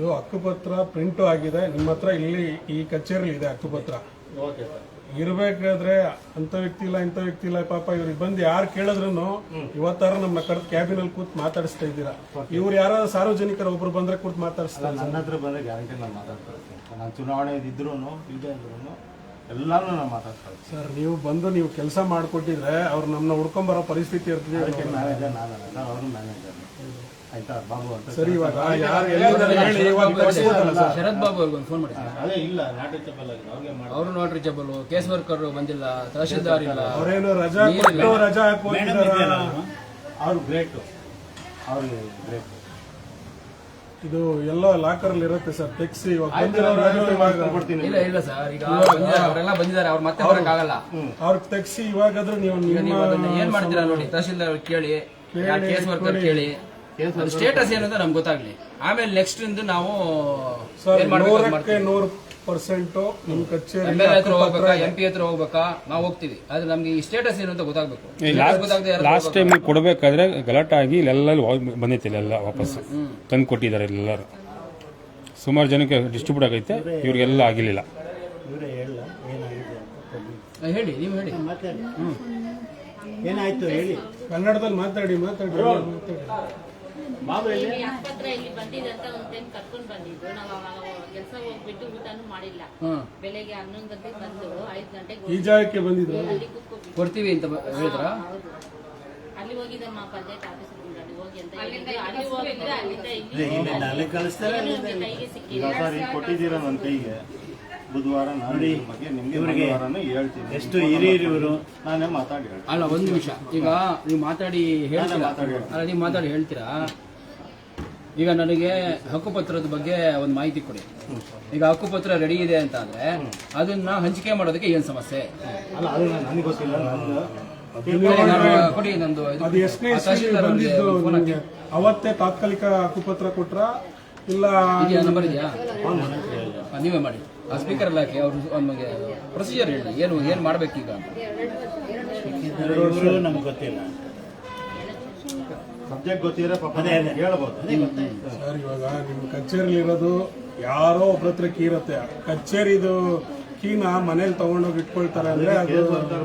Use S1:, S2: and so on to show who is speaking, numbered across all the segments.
S1: ಇದು ಹಕ್ಕುಪತ್ರ ಪ್ರಿಂಟು ಆಗಿದೆ. ನಿಮ್ಮ ಹತ್ರ ಇಲ್ಲಿ ಈ ಕಚೇರಿಲಿ ಇದೆ ಹಕ್ಕುಪತ್ರ. ಇರ್ಬೇಕಾದ್ರೆ ಅಂತ ವ್ಯಕ್ತಿ ಇಲ್ಲ ಇಂಥ ವ್ಯಕ್ತಿ ಇಲ್ಲ ಪಾಪ ಇವ್ರಿಗೆ ಬಂದು ಯಾರು ಕೇಳಿದ್ರು ಇವತ್ತಾರ ನಮ್ಮ ಕರೆದು ಕ್ಯಾಬಿನಲ್ಲಿ ಕೂತ್ ಮಾತಾಡಿಸ್ತಾ ಇದ್ದೀರಾ. ಇವ್ರು ಯಾರಾದ್ರು ಸಾರ್ವಜನಿಕರು ಒಬ್ರು ಬಂದ್ರೆ ಕೂತ್ ಮಾತಾಡಿಸ್ತಾರೆ
S2: ನನ್ನ ಹತ್ರ ಬಂದ್ರೆ ಗ್ಯಾರಂಟಿ ನಾನು ಮಾತಾಡ್ತಾರೆ ನಾನು ಚುನಾವಣೆ ಇದ್ರು ಇಲ್ಲದೆ ಇದ್ರೂ ಎಲ್ಲಾನು ನಾನು ಮಾತಾಡ್ತಾರೆ
S1: ಸರ್ ನೀವು ಬಂದು ನೀವು ಕೆಲಸ ಮಾಡಿಕೊಟ್ಟಿದ್ರೆ ಅವ್ರು ನಮ್ಮನ್ನ ಹುಡ್ಕೊಂಬರೋ ಪರಿಸ್ಥಿತಿ ಇರ್ತದೆ
S2: ಮ್ಯಾನೇಜರ್ ನಾನು ಅವರು ಮ್ಯಾನೇಜರ್ ಆಯ್ತಾ? ಬಾಬು ಅಂತ
S1: ಸರಿ ಇವಾಗ ಯಾರು ಎಲ್ಲಿದ್ದಾರೆ ಹೇಳಿ ಇವಾಗ ತೋರಿಸ್ಬೋದಲ್ಲ ಸರ್
S3: ಶರತ್ ಬಾಬು ಅವ್ರಿಗೆ ಒಂದು ಫೋನ್ ಮಾಡಿ
S2: ಅದೇ ಇಲ್ಲ ನಾಟ್ ರೀಚಬಲ್ ಆಗಿದೆ. ಅವ್ರಿಗೆ ಮಾಡಿ
S3: ಅವರು ನಾಟ್ ರೀಚಬಲ್ ಕೇಸ್ ವರ್ಕರ್ ಬಂದಿಲ್ಲ ತಹಶೀಲ್ದಾರ್ ಇಲ್ಲ.
S1: ಅವ್ರೇನು ರಜಾ ಕೊಟ್ಟು ರಜಾ ಹಾಕೋತಿದಾರ
S2: ಅವ್ರು? ಗ್ರೇಟು ಅವ್ರಿಗೆ ಗ್ರೇಟ್
S1: ಇದು ಎಲ್ಲ ಲಾಕರ್ ಅಲ್ಲಿ ಇರುತ್ತೆ ಸರ್ ತೆಗ್ಸಿ ಇವಾಗ ಬಂದಿರೋರು ಯಾರು ಇವಾಗ
S2: ಕೊಡ್ತೀನಿ.
S3: ಇಲ್ಲ ಇಲ್ಲ ಸರ್ ಈಗ ಬಂದಿದ್ದಾರೆ ಅವರೆಲ್ಲ ಬಂದಿದ್ದಾರೆ ಅವ್ರು ಮತ್ತೆ ಬರಕ್ಕಾಗಲ್ಲ.
S1: ಅವ್ರಿಗೆ ತೆಗ್ಸಿ ಇವಾಗಾದ್ರೂ ನೀವು
S3: ಈಗ ನೀವು ಅದನ್ನ ಏನ್ ಮಾಡ್ತೀರಾ ನೋಡಿ ತಹಶೀಲ್ದಾರ್ ಅವ್ರಿಗೆ ಕೇಳಿ ಕೇಸ್ ವರ್ಕರ್ ಕೇಳಿ. ಸ್ಟೇಟಸ್ ಏನು ಅಂತ ನಮ್ಗೆ ಗೊತ್ತಾಗ್ಲಿ. ಆಮೇಲೆ ನೆಕ್ಸ್ಟ್ ಇಂದ ನಾವು
S1: ಸರ್
S3: ಏನ್ ಮಾಡ್ಬೇಕು ಅದ್
S1: ನೂರಕ್ಕೆ ನೂರು ಪರ್ಸೆಂಟ್ ನಿಮ್ ಕಚೇರಿ
S3: ಹತ್ರ ಹೋಗ್ಬೇಕಾ ಎಂ ಪಿ ಹತ್ರ ಹೋಗ್ಬೇಕಾ? ನಾವು ಹೋಗ್ತೀವಿ. ಆದ್ರೆ ನಮ್ಗೆ ಈ ಸ್ಟೇಟಸ್ ಏನು ಅಂತ ಗೊತ್ತಾಗ್ಬೇಕು. Status ಗೊತ್ತಾಗದೆ ಯಾರು
S4: ಲಾಸ್ಟ್ ಟೈಮ್ ಕೊಡಬೇಕಾದ್ರೆ ಗಲಾಟೆ ಆಗಿ ಇಲ್ಲೆಲ್ಲ ಬಂದೈತೆ ಇಲ್ಲೆಲ್ಲ ವಾಪಸ್. ತಂದು ಕೊಟ್ಟಿದ್ದಾರೆ ಎಲ್ಲರೂ ಸುಮಾರು ಜನಕ್ಕೆ ಡಿಸ್ಟ್ರಿಬ್ಯೂಟ್ ಆಗೈತೆ ಇವ್ರಿಗೆಲ್ಲ ಆಗಿರಲಿಲ್ಲ.
S2: ಇವರೇ ಹೇಳ ಏನಾಗಿದೆ ಅಂತ
S3: ಹೇಳಿ ನೀವು ಹೇಳಿ.
S2: ಮಾತಾಡಿ. ಏನಾಯ್ತು ಹೇಳಿ.
S1: ಕನ್ನಡದಲ್ಲಿ ಮಾತಾಡಿ ಮಾತಾಡಿ
S5: ಇಲ್ಲಿ ಆಸ್ಪತ್ರೆ ಇಲ್ಲಿ? ಬಂದಿದೆ ಅಂತ ಒಂದ್ ಟೈಮ್ ಕರ್ಕೊಂಡ್ ಬಂದಿದ್ದು. ನಾವು ಅವಾಗ ಕೆಲಸ ಹೋಗ್ಬಿಟ್ಟು ಊಟನೂ ಮಾಡಿಲ್ಲ. ಬೆಳಿಗ್ಗೆ ಹನ್ನೊಂದು ಗಂಟೆಗೆ ಬಂದು ಐದು ಗಂಟೆಗೆ
S1: ಈ ಜಾಗಕ್ಕೆ ಬಂದಿದ್ರು?
S5: ಅಲ್ಲಿ ಕೂತ್ಕೊಬಿಟ್ಟು
S3: ಕೊಡ್ತೀವಿ ಅಂತ ಬ- ಹೇಳಿದ್ರ?
S5: ಹೌದು. ಅಲ್ಲಿ ಹೋಗಿದ್ದಮ್ಮ ಪಂಚಾಯತ್ ಆಫೀಸ್ ಅಲ್ಲಿ ಹೋಗಿ ಅಂತ ಹೇಳಿದ್ರು ಅಲ್ಲಿ ಹೋಗಿದ್ರೆ ಅಲ್ಲಿಂದ ಇಲ್ಲಿ
S2: ಇಲ್ಲಿ ನಾಳೆ ಕಳಿಸ್ತಾರೆ
S5: ಏನೂ ನಮ್ಗೆ ಕೈಗೆ ಸಿಕ್ಕಿಲ್ಲ.
S2: ಈಗ ಸರ್ ಈಗ ಕೊಟ್ಟಿದ್ದೀರಾ ನನ್ನ ಕೈಗೆ? ಬುಧವಾರ ನಾನು ಇದ್ರ ಬಗ್ಗೆ ನಿಮ್ಗೆ ಮಂಗಳವಾರನೂ ಹೇಳ್ತೀನಿ. ಎಷ್ಟು ಹಿರಿಯರು ಇವರು? ನಾನೇ ಮಾತಾಡಿ ಹೇಳ್ತೀನಿ.
S3: ಅಲ್ಲ ಒಂದು ನಿಮಿಷ. ಈಗ ನೀವು ಮಾತಾಡಿ ಹೇಳ್ತೀರಾ?
S2: ಮಾತಾಡಿ ಹೇಳ್ತೀನಿ.
S3: ಅಲ್ಲ ನೀವು ಮಾತಾಡಿ ಹೇಳ್ತೀರಾ? ಈಗ ನನಗೆ ಹಕ್ಕುಪತ್ರದ ಬಗ್ಗೆ ಒಂದು ಮಾಹಿತಿ ಕೊಡಿ. ಈಗ ಹಕ್ಕುಪತ್ರ ರೆಡಿ ಇದೆ ಅಂತ ಅಂದ್ರೆ ಅದನ್ನ ಹಂಚಿಕೆ ಮಾಡೋದಕ್ಕೆ ಏನ್ ಸಮಸ್ಯೆ?
S2: ಅಲ್ಲ ಅದು ನನಗೆ ಗೊತ್ತಿಲ್ಲ
S3: ನಾನು ಕೊಡಿ ನಂದು.
S1: ಅದು ಎಷ್ಟನೇ ಬಂದಿದ್ದು ನಿಮ್ಗೆ. ಅವತ್ತೇ ತಾತ್ಕಾಲಿಕ ಹಕ್ಕುಪತ್ರ ಕೊಟ್ರ ಇಲ್ಲ
S3: ಇದೆಯಾ? ನಂಬರ್ ಇದೆಯಾ ನೀವೇ ಮಾಡಿ. ಆ ಸ್ಪೀಕರ್ ಎಲ್ಲ ಹಾಕಿ ಅವ್ರು ನಮಗೆ ಪ್ರೊಸೀಜರ್ ಹೇಳಿ. ಏನು ಏನು ಮಾಡ್ಬೇಕೀಗ? ಅಂತ
S2: ನಮ್ಗೆ ಗೊತ್ತಿಲ್ಲ. ಸಬ್ಜೆಕ್ಟ್ ಗೊತ್ತಿದ್ರೆ ಪಾಪ ಹೇಳ್ಬೋದು
S1: ಸರ್ ಇವಾಗ ನಿಮ್ ಕಚೇರಿ ಇರೋದು ಯಾರೋ ಒಬ್ರ ಹತ್ರ ಕೀ ಇರುತ್ತೆ ಕಚೇರಿದು ಕೀನ ಮನೇಲಿ ತಗೊಂಡೋಗಿ ಇಟ್ಕೊಳ್ತಾರೆ ಅಂದ್ರೆ ಅದು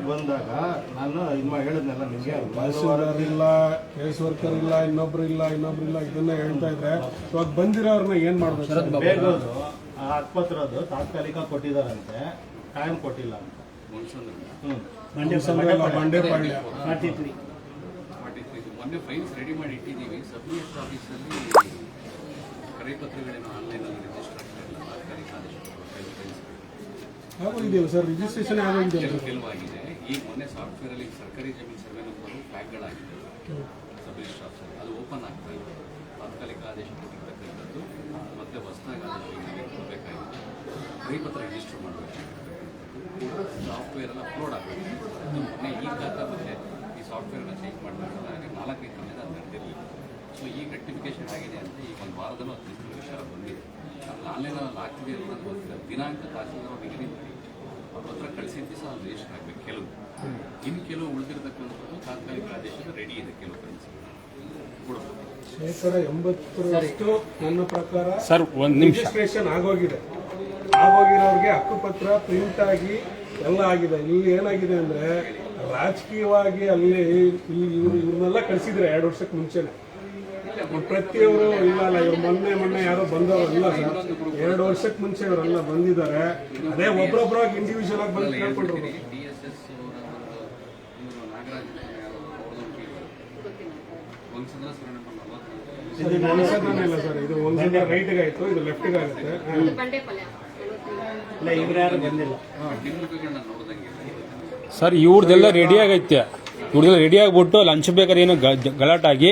S2: ಬಂದಾಗ ನಾನು ಇನ್ನು ಹೇಳಿದ್ನಲ್ಲ ನಿಮಗೆ
S1: ತಹಸೀಲ್ದಾರ್ ಇಲ್ಲ ಕೇಸ್ ವರ್ಕರ್ ಇಲ್ಲ ಇನ್ನೊಬ್ರು ಇಲ್ಲ ಇನ್ನೊಬ್ರು ಇಲ್ಲ ಇದನ್ನ ಹೇಳ್ತಾ ಇದ್ರೆ ಇವಾಗ ಬಂದಿರೋರ್ನ ಏನ್ ಮಾಡ್ಬೇಕು ಆಸ್ಪತ್ರೆ
S2: ಅದು ಆ ಆಸ್ಪತ್ರೆದು ತಾತ್ಕಾಲಿಕ ಕೊಟ್ಟಿದಾರಂತೆ ಟೈಮ್ ಕೊಟ್ಟಿಲ್ಲ ಅಂತ ಹ್ಮ್
S1: ಬಂಡೆ ಇಲ್ಲ,
S6: ಮೊನ್ನೆ ಫೈಲ್ಸ್ ರೆಡಿ ಮಾಡಿ ಇಟ್ಟಿದ್ದೀವಿ. ಸಬ್ ರಿಜಿಸ್ಟರ್ ಆಫೀಸಲ್ಲಿ ಕರೆಪತ್ರಗಳೇನು ಆನ್ಲೈನಲ್ಲಿ ರಿಜಿಸ್ಟರ್ ಆಗ್ತಾ ಇಲ್ಲ. ಸರ್ಕಾರಿ ಆದೇಶ ಫೈಲ್
S1: ಸರ್? ರಿಜಿಸ್ಟ್ರೇಷನ್
S6: ಕೆಲವಾಗಿದೆ ಈಗ ಮೊನ್ನೆ ಸಾಫ್ಟ್ವೇರಲ್ಲಿ ಸರ್ಕಾರಿ ಜಮೀನು ಸರ್ವೆ ನಂಬರು ಫ್ಲಾಗ್ಗಳಾಗಿದೆ ಸಬ್ ರಿಜಿಸ್ಟರ್ ಆಫೀಸಲ್ಲಿ ಅದು ಓಪನ್ ಆಗ್ತಾ ಇಲ್ಲ. ತಾತ್ಕಾಲಿಕ ಆದೇಶ ಕೊಟ್ಟಿರ್ತಕ್ಕಂಥದ್ದು. ಮತ್ತೆ ಹೊಸದಾಗಿ ಆದೇಶ ಕೊಡಬೇಕಾಗಿದೆ. ಕರೆಪತ್ರ ರಿಜಿಸ್ಟರ್ ಮಾಡಬೇಕಾಗಿರ್ತಕ್ಕಂಥದ್ದು. ಸಾಫ್ಟ್ವೇರ್ ಎಲ್ಲ ಅಪ್ಲೋಡ್ ಆಗಬೇಕು. ಮೊನ್ನೆ ಈಗ ಡಾಟಾ ಮತ್ತೆ ಈ ಸಾಫ್ಟ್ವೇರ್ನ ಚೇಂಜ್ ಮಾಡಬೇಕಲ್ಲ ಹಾಗೆ ನಾಲ್ಕೈದು ದಿನದಿಂದ ಅದು ನಡೆದಿರಲಿಲ್ಲ. ಸೊ ಈಗ ರೆಕ್ಟಿಫಿಕೇಶನ್ ಆಗಿದೆ ಅಂತ ಈಗ ಒಂದು ವಾರದಲ್ಲೂ ಹದಿನೈದು ವಿಷಯ ಬಂದಿದೆ. ಅದು ಆನ್ಲೈನಲ್ಲಿ ಆಗ್ತಿದೆ ಅಂತ ನನಗೆ ಗೊತ್ತಿಲ್ಲ. ದಿನಾಂಕ ತಹಸೀಲ್ದಾರ್ ನಿಗದಿ ಮಾಡಿ ಅವ್ರ ಹತ್ರ ಕಳಿಸಿದ ದಿವಸ ಅದು ರಿಜಿಸ್ಟರ್ ಆಗಬೇಕು ಕೆಲವು. ಇನ್ನು ಕೆಲವು ಉಳಿದಿರತಕ್ಕಂಥದ್ದು ತಾತ್ಕಾಲಿಕ ಆದೇಶ ರೆಡಿ ಇದೆ ಕೆಲವು ಕರೆನ್ಸಿ ಕೊಡಬಹುದು
S1: ಶೇಕಡ ಎಂಬತ್ತರಷ್ಟು ನನ್ನ ಪ್ರಕಾರ
S4: ಸರ್ ಒಂದು ನಿಮಿಷ.
S1: ರಿಜಿಸ್ಟ್ರೇಷನ್ ಆಗೋಗಿದೆ. ಆಗೋಗಿರೋರಿಗೆ ಹಕ್ಕುಪತ್ರ ಪ್ರಿಂಟ್ ಆಗಿ ಎಲ್ಲ ಆಗಿದೆ. ಇಲ್ಲಿ ಏನಾಗಿದೆ ಅಂದ್ರೆ ರಾಜಕೀಯವಾಗಿ ಅಲ್ಲಿ ಇಲ್ಲಿ ಇವ್ರು ಇವ್ರನ್ನೆಲ್ಲ ಕಳಿಸಿದ್ರೆ ಎರಡು ವರ್ಷಕ್ಕೆ ಮುಂಚೆನೆ. ಪ್ರತಿಯೊಬ್ಬರು ಇಲ್ಲ ಅಲ್ಲ ಇವ್ರು ಮೊನ್ನೆ ಮೊನ್ನೆ ಯಾರೋ ಬಂದವರು ಇಲ್ಲ ಸರ್. ಎರಡು ವರ್ಷಕ್ಕೆ ಮುಂಚೆ ಇವರೆಲ್ಲ ಬಂದಿದ್ದಾರೆ. ಅದೇ ಒಬ್ರೊಬ್ರಾಗಿ ಇಂಡಿವಿಜುವಲ್ ಆಗಿ ಬಂದು ಕೇಳ್ಕೊಂಡ್ರು.
S6: ಇದು ನಲವತ್ತು
S1: ಇಲ್ಲ ಸರ್. ಇದು ಒಂದು ರೈಟ್ಗೆ ಆಯ್ತು ಇದು ಲೆಫ್ಟ್ಗೆ ಆಗುತ್ತೆ
S2: ಇಲ್ಲ ಇವ್ರು ಯಾರು ಬಂದಿಲ್ಲ.
S4: ಸರ್ ಇವ್ರದ್ದೆಲ್ಲ ರೆಡಿ ಆಗೈತೆ. ಇವ್ರದ್ದೆಲ್ಲ ರೆಡಿ ಆಗ್ಬಿಟ್ಟು ಲಂಚ್ ಬೇಕಾದ್ರೆ ಏನೋ ಗಲಾಟಾಗಿ ಗಲಾಟೆ ಆಗಿ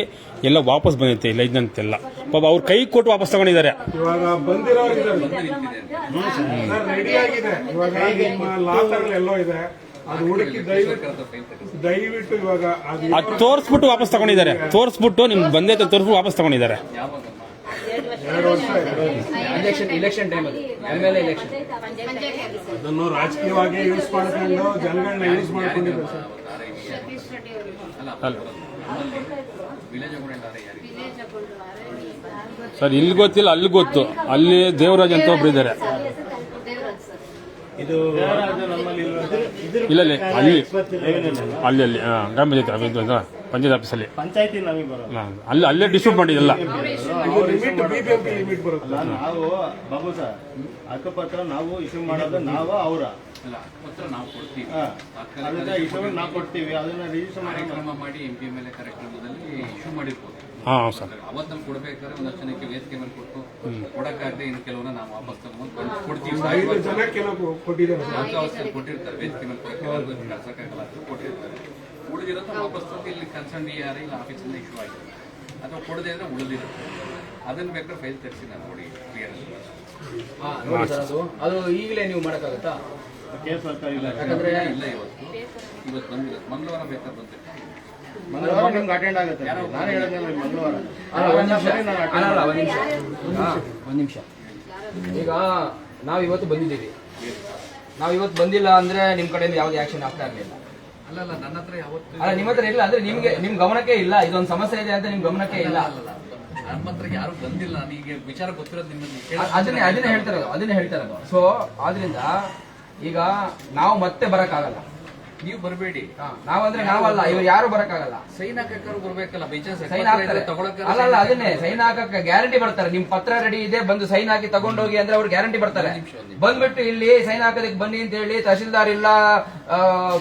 S4: ಎಲ್ಲ ವಾಪಸ್ ಬಂದೈತೆ ಇಲ್ಲ ಇದ್ದಂತೆಲ್ಲ. ಪಾಪ ಅವ್ರ ಕೈ ಕೊಟ್ಟು ವಾಪಸ್ ತಗೊಂಡಿದ್ದಾರೆ.
S1: ಇವಾಗ ಬಂದಿರೋರು ಸರ್ ರೆಡಿ ಆಗಿದೆ. ಇವಾಗ ನಿಮ್ಮ ಲಾಕರ್ ಎಲ್ಲೋ ಇದೆ. ಅದು ಹುಡುಕಿ ದಯವಿಟ್ಟು ದಯವಿಟ್ಟು ಇವಾಗ ಅದು
S4: ಅದು ತೋರಿಸ್ಬಿಟ್ಟು ವಾಪಸ್ ತಗೊಂಡಿದ್ದಾರೆ. ತೋರಿಸ್ಬಿಟ್ಟು ನಿಮ್ಗೆ ಬಂದೈತೆ ತೋರಿಸ್ಬಿಟ್ಟು ವಾಪಸ್ ತಗೊಂಡಿದ್ದಾರೆ.
S1: ಎರಡು ವರ್ಷ ಇದೆ.
S3: ಎಲೆಕ್ಷನ್ ಇಲೆಕ್ಷನ್ ಟೈಮ್ ಅದು ಎಂ ಎಲೆಕ್ಷನ್
S1: ಅದನ್ನು ರಾಜಕೀಯವಾಗಿ ಯೂಸ್ ಮಾಡ್ಕೊಂಡು ಜನಗಳನ್ನ ಯೂಸ್ ಮಾಡ್ಕೊಂಡಿದ್ದಾರೆ ಸರ್
S4: ಸರ್ ಇಲ್ಲಿ ಗೊತ್ತಿಲ್ಲ ಅಲ್ಲಿ ಗೊತ್ತು. ಅಲ್ಲಿ ದೇವರಾಜ್ ಅಂತ ಒಬ್ರು ಇದ್ದಾರೆ
S7: ಇದು?
S4: ಇಲ್ಲ ಅಲ್ಲಿ. ಅಲ್ಲಿ. ಅಲ್ಲಿ ಅಲ್ಲಿ ಗ್ರಾಮ ಪಂಚಾಯತ್ ಪಂಚಾಯತ್ ಆಫೀಸಲ್ಲಿ
S2: ಪಂಚಾಯತಿ ನಮಗೆ ಬರೋದು.
S4: ಆ, ಅಲ್ಲಿ ಅಲ್ಲೇ ಡಿಸ್ಟ್ರಿಬ್ಯೂಟ್ ಮಾಡಿದೆಲ್ಲ
S1: ಲಿಮಿಟ್ ಬಿಬಿಎಂಪಿ ಲಿಮಿಟ್ ಬರುತ್ತೆ
S2: ಅಲ್ಲ. ನಾವು ಬಾಬು ಸರ್ ಹಕ್ಕುಪತ್ರ ನಾವು ಇಶ್ಯೂ ಮಾಡೋದು ನಾವು ಅವರ.
S6: ಅಲ್ಲ ಪತ್ರ ನಾವು ಕೊಡ್ತೀವಿ.
S2: ಅದನ್ನ ಇಶ್ಯೂ ನಾವು ಕೊಡ್ತೀವಿ. ಅದನ್ನ ರಿಜಿಸ್ಟರ್ ಮಾಡಿ
S6: ಕಾರ್ಯಕ್ರಮದಲ್ಲಿ ಇಶ್ಯೂ ಮಾಡಿರ್ಬೋದು.
S4: ಹಾಂ ಸರ್.
S6: ಕೊಡ್ಬೇಕಾದ್ರೆ ಒಂದಷ್ಟು ಜನಕ್ಕೆ ವೇದಿಕೆ ಮೇಲೆ ಕೊಟ್ಟು ಕೊಡಕ್ಕಾಗದೆ ಇನ್ನು ಕೆಲವನ್ನ ನಾವು ವಾಪಸ್ ತಗೊಂಡು ಕೊಡ್ತೀವಿ. ಅವಸ್ಥೆ ಕೊಟ್ಟಿರ್ತಾರೆ ವೇದಿಕೆ ಮೇಲೆ ಕೊಡಕ್ಕೆ ಎಲ್ಲರಿಗೂ ಕಳ್ಸಕ್ಕಾಗಲ್ಲ ಅಂತ ಕೊಟ್ಟಿರ್ತಾರೆ. ಉಳಿದಿರೋದು ವಾಪಸ್ ತಂದು ಇಲ್ಲಿ ಕನ್ಸರ್ನ್ ಡಿ ಆರ್ ಇಲ್ಲ ಆಫೀಸಿಂದ ಇಶ್ಯೂ ಆಗಿದೆ. ಅಥವಾ ಕೊಡದೆ ಅಂದ್ರೆ ಉಳಿದಿರುತ್ತೆ ಅದನ್ನ ಬೇಕಾದ್ರೆ ಫೈಲ್ ತರಿಸಿ ನಾನು ನೋಡಿ ಕ್ಲಿಯರ್
S3: ಹಾ, ನೋಡಿ ಸರ್ ಅದು. ಅದು ಈಗಲೇ ನೀವು ಮಾಡೋಕ್ಕಾಗತ್ತಾ?
S2: ಇಲ್ಲ
S3: ಯಾಕಂದ್ರೆ
S6: ಇಲ್ಲ ಇವತ್ತು. ಇವತ್ತು ಬಂದಿಲ್ಲ ಮಂಗಳವಾರ ಬೇಕಾದ್ರೆ ಬಂದಿರ್ತೀನಿ
S2: ಮಂಗಳವಾರ ನಿಮ್ಗೆ ಅಟೆಂಡ್ ಆಗುತ್ತೆ. ನಾನು ಹೇಳಿದ್ನಲ್ಲ ನಿಮ್ಗೆ ಮಂಗಳವಾರ.
S3: ಅಲ್ಲ ಒಂದ್ ನಿಮಿಷ. ಒಂದ್ ನಿಮಿಷ. ಒಂದ್ ನಿಮಿಷ. ಈಗ ನಾವು ಇವತ್ತು ಬಂದಿದ್ದೀವಿ. ನಾವು ಇವತ್ತು ಬಂದಿಲ್ಲ ಅಂದ್ರೆ ನಿಮ್ ಕಡೆಯಿಂದ ಯಾವ್ದು ಆಕ್ಷನ್ ಆಗ್ತಾ ಇರ್ಲಿಲ್ಲ.
S6: ಅಲ್ಲ ಅಲ್ಲ ನನ್ನ ಹತ್ರ ಯಾವತ್ತು
S3: ಅಲ್ಲ ನಿಮ್ಮ ಹತ್ರ ಇಲ್ಲ ಅಂದ್ರೆ ನಿಮ್ಗೆ ನಿಮ್ ಗಮನಕ್ಕೆ ಇಲ್ಲ. ಇದೊಂದು ಸಮಸ್ಯೆ ಇದೆ ಅಂತ ನಿಮ್ ಗಮನಕ್ಕೆ ಇಲ್ಲ.
S6: ಅಲ್ಲ ನಮ್ಮ ಹತ್ರ ಯಾರು ಬಂದಿಲ್ಲ. ನನಗೆ ವಿಚಾರ ಗೊತ್ತಿರೋದು ನಿಮ್ಮಲ್ಲಿ
S3: ಅದನ್ನೇ ಅದನ್ನೇ ಹೇಳ್ತಾರಲ್ಲ ಅದನ್ನೇ ಹೇಳ್ತಾರಲ್ಲ ಸೊ ಆದ್ರಿಂದ ಈಗ ನಾವು ಮತ್ತೆ ಬರಕ್ಕಾಗಲ್ಲ.
S6: ನೀವು ಬರಬೇಡಿ.
S3: ಹಾ, ನಾವಂದ್ರೆ ನಾವಲ್ಲ ಇವ್ರು ಯಾರು ಬರಕ್ಕಾಗಲ್ಲ.
S6: ಸೈನ್ ಹಾಕಕ್ಕಾರು ಬರ್ಬೇಕಲ್ಲ ಬೈ ಚಾನ್ಸ್
S3: ಸೈನ್ ಹಾಕ್ತಾರೆ. ಅಲ್ಲ ಅಲ್ಲ ಅದನ್ನೇ ಸೈನ್ ಹಾಕಕ್ಕೆ ಗ್ಯಾರಂಟಿ ಬರ್ತಾರೆ. ನಿಮ್ ಪತ್ರ ರೆಡಿ ಇದೆ ಬಂದು ಸೈನ್ ಹಾಕಿ ತಗೊಂಡೋಗಿ ಅಂದ್ರೆ ಅವ್ರು ಗ್ಯಾರಂಟಿ ಬರ್ತಾರೆ. ಬಂದ್ಬಿಟ್ಟು ಇಲ್ಲಿ ಸೈನ್ ಹಾಕೋದಕ್ಕೆ ಬನ್ನಿ ಅಂತ ಹೇಳಿ ತಹಶೀಲ್ದಾರ್ ಇಲ್ಲ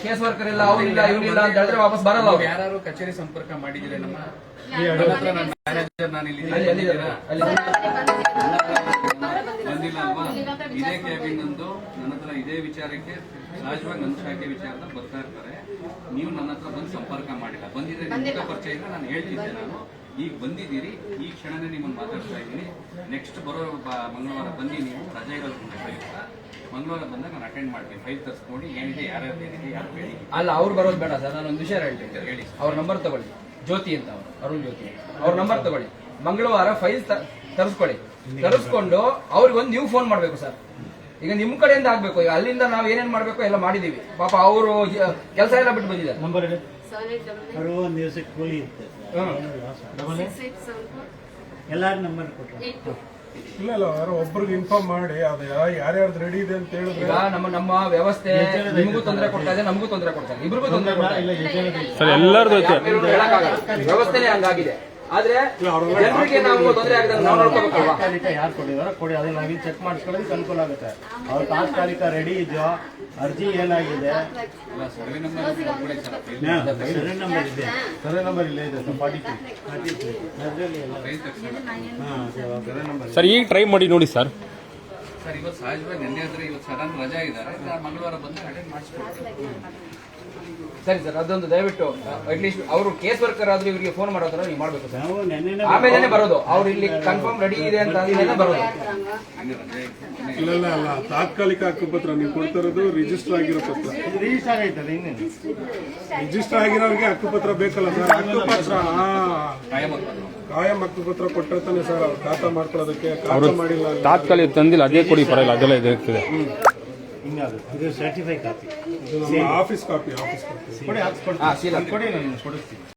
S3: ಕೇಸ್ ವರ್ಕರ್ ಇಲ್ಲ ಅವ್ರಿಲ್ಲ ಇವ್ರಿಲ್ಲ ಅಂತ ಹೇಳಿದ್ರೆ ವಾಪಸ್ ಬರಲ್ಲ ಅವ್ರು.
S6: ಯಾರು ಕಚೇರಿ ಸಂಪರ್ಕ ಮಾಡಿದ್ರೆ ನಮ್ಮ ಮ್ಯಾನೇಜರ್ ನಾನು ಇಲ್ಲಿ ಬಂದಿಲ್ಲ ಅಲ್ವಾ? ಇದೇ ಕ್ಯಾಬಿನ್ ನಂದು ನನ್ನ ಹತ್ರ ಇದೇ ವಿಚಾರಕ್ಕೆ ಸಹಜವಾಗಿ ನನ್ನ ಶಾಖೆ ವಿಚಾರದ ಬರ್ತಾ ಇರ್ತಾರೆ. ನೀವು ನನ್ನ ಹತ್ರ ಬಂದು ಸಂಪರ್ಕ ಮಾಡಿಲ್ಲ. ಬಂದಿದ್ರೆ ನಿಮ್ಮ ಪರಿಚಯ ಇಲ್ಲ ನಾನು ಹೇಳ್ತಿದ್ದೆ ನಾನು. ಈಗ ಬಂದಿದ್ದೀರಿ. ಈ ಕ್ಷಣನೇ ನಿಮ್ಮನ್ನು ಮಾತಾಡ್ತಾ ಇದ್ದೀನಿ. ನೆಕ್ಸ್ಟ್ ಬರೋ ಬ- ಮಂಗಳವಾರ ಬನ್ನಿ ನೀವು. ರಜೆ ಇರೋದು ಮಂಗಳವಾರ ಬಂದಾಗ ನಾನು ಅಟೆಂಡ್ ಮಾಡ್ತೀನಿ. ಫೈಲ್ ತರಿಸ್ಕೊಂಡು ಏನಿದೆ ಯಾರ್ಯಾರು ಏನಿದೆ ಯಾರು ಹೇಳಿ
S3: ಅಲ್ಲ ಅವ್ರು ಬರೋದು ಬೇಡ ಸರ್. ನಾನು ಒಂದು ವಿಷಯ ಹೇಳ್ತೀನಿ.
S6: ಹೇಳಿ.
S3: ಅವ್ರ ನಂಬರ್ ತಗೊಳ್ಳಿ. ಜ್ಯೋತಿ ಅಂತ ಅವರು. ಅರುಣ್ ಜ್ಯೋತಿ. ಅವ್ರ ನಂಬರ್ ತಗೊಳ್ಳಿ. ಮಂಗಳವಾರ ಫೈಲ್ ತರಿಸ್ಕೊಳ್ಳಿ. ತರಿಸ್ಕೊಂಡು ಅವ್ರಿಗೊಂದು ನೀವು ಫೋನ್ ಮಾಡ್ಬೇಕು ಸರ್ ಈಗ ನಿಮ್ ಕಡೆಯಿಂದ ಆಗ್ಬೇಕು. ಈಗ ಅಲ್ಲಿಂದ ನಾವು ಏನೇನ್ ಮಾಡ್ಬೇಕು ಎಲ್ಲ ಮಾಡಿದೀವಿ. ಪಾಪ ಅವರು ಕೆಲಸ ಎಲ್ಲ ಬಿಟ್ಟು ಬಂದಿದ್ದಾರೆ.
S2: ನಂಬರ್ ಹೇಳಿ.
S7: ಒಂದು ದಿವಸಕ್ಕೆ ಕೂಲಿ ಇರುತ್ತೆ ಡಬಲ್ ಎಲ್ಲಾರು ನಂಬರ್ ಕೊಟ್ಟರು
S1: ಇಲ್ಲ ಇಲ್ಲ ಯಾರೋ ಒಬ್ರಿಗೆ ಇನ್ಫಾರ್ಮ್ ಮಾಡಿ ಅದು ಯಾರ್ಯಾರ್ದು ರೆಡಿ ಇದೆ ಅಂತ ಹೇಳಿದ್ರೆ
S3: ನಮ್ಮ ನಮ್ಮ ವ್ಯವಸ್ಥೆ ನಿಮಗೂ ತೊಂದರೆ ಕೊಡ್ತಾ ಇದೆ ನಮಗೂ ತೊಂದರೆ ಕೊಡ್ತಾ ಇದೆ. ಇಬ್ರಿಗೂ ತೊಂದರೆ ಕೊಡ್ತಾ ಇಲ್ಲ
S4: ಸರ್ ಎಲ್ಲರದು.
S3: ವ್ಯವಸ್ಥೆನೇ ಹಂಗಾಗಿದೆ. ಆದ್ರೆ ಜನರಿಗೆ ನಾವು ತೊಂದರೆ ಆಗದಂಗೆ ನಾವು ನೋಡ್ಕೋಬೇಕಲ್ವಾ?
S2: ತಾತ್ಕಾಲಿಕ ಯಾರು ಕೊಟ್ಟಿದಾರೋ ಕೊಡಿ ಅದನ್ನ ನಾವು ಚೆಕ್ ಮಾಡಿಸ್ಕೊಳ್ಳೋದಕ್ಕೆ ಅನುಕೂಲ ಆಗುತ್ತೆ. ಅವ್ರು ತಾತ್ಕಾಲಿಕ ರೆಡಿ ಇದೆಯೋ ಅರ್ಜಿ ಏನಾಗಿದೆ?
S6: ಸರ್ವೆ ನಂಬರ್ ಕೊಡಿ ಸರ್. ಫೈಲ್
S7: ನಂಬರ್ ಇದೆ.
S2: ಸರ್ವೆ ನಂಬರ್ ಇಲ್ಲೇ ಇದೆ ಫಾರ್ಟಿ ಸರ್ವೆ ನಂಬರ್
S4: ಸರ್ ಈಗ ಟ್ರೈ ಮಾಡಿ ನೋಡಿ ಸರ್.
S6: ಸರ್ ಇವತ್ತು ಸಹಜವಾಗಿ ನೆನ್ನೆ ಆದ್ರೆ ಇವತ್ತು ಸಡನ್ ರಜಾ ಇದ್ದಾರೆ. ಮಂಗಳವಾರ ಬಂದು ಅಟೆಂಡ್ ಮಾಡಿಸ್ಕೊಡ್ತೀನಿ
S3: ಸರಿ ಸರ್ ಅದೊಂದು ದಯವಿಟ್ಟು ಅಟ್ಲೀಸ್ಟ್ ಅವರು ಕೇಸ್ ವರ್ಕರ್ ಆದ್ರೂ ಇವರಿಗೆ ಫೋನ್ ಮಾಡೋದ್ರ ನೀವು ಮಾಡ್ಬೇಕು ಸರ್. ಆಮೇಲೆ ಬರೋದು. ಅವ್ರು ಇಲ್ಲಿ ಕನ್ಫರ್ಮ್ ರೆಡಿ ಇದೆ ಅಂತ ಬರೋದು.
S1: ಇಲ್ಲ ಇಲ್ಲ ಅಲ್ಲ ತಾತ್ಕಾಲಿಕ ಹಕ್ಕುಪತ್ರ ನೀವು ಕೊಡ್ತಾ ಇರೋದು ರಿಜಿಸ್ಟರ್ ಆಗಿರೋ ಪತ್ರ.
S2: ರಿಜಿಸ್ಟರ್
S1: ಆಗಿರೋರಿಗೆ ಹಕ್ಕುಪತ್ರ ಬೇಕಲ್ಲ ಸರ್? ಹಕ್ಕುಪತ್ರ ಹಾ
S6: ಕಾಯಂ
S1: ಹಕ್ಕುಪತ್ರ ಕೊಟ್ಟಿರ್ತಾನೆ ಸರ್ ಅವ್ರು ಖಾತಾ ಮಾಡ್ಕೊಳ್ಳೋದಕ್ಕೆ ಖಾತಾ ಮಾಡಿಲ್ಲ
S4: ತಾತ್ಕಾಲಿಕ ತಂದಿಲ್ಲ ಅದೇ ಕೊಡಿ ಪರವಾಗಿಲ್ಲ ಅದೆಲ್ಲ ಇದು
S2: ಹಿಂಗಾಗುತ್ತೆ
S7: ಇದು ಸರ್ಟಿಫೈ ಕಾಪಿ
S1: ಇದು ನಮ್ಮ ಆಫೀಸ್ ಕಾಪಿ ಆಫೀಸ್ ಕಾಪಿ
S2: ಕೊಡಿ ಹಾಕ್ಸ್ಕೊಡ್ತೀನಿ ಕೊಡಿ ನಾನು ಕೊಡಿಸ್ತೀನಿ.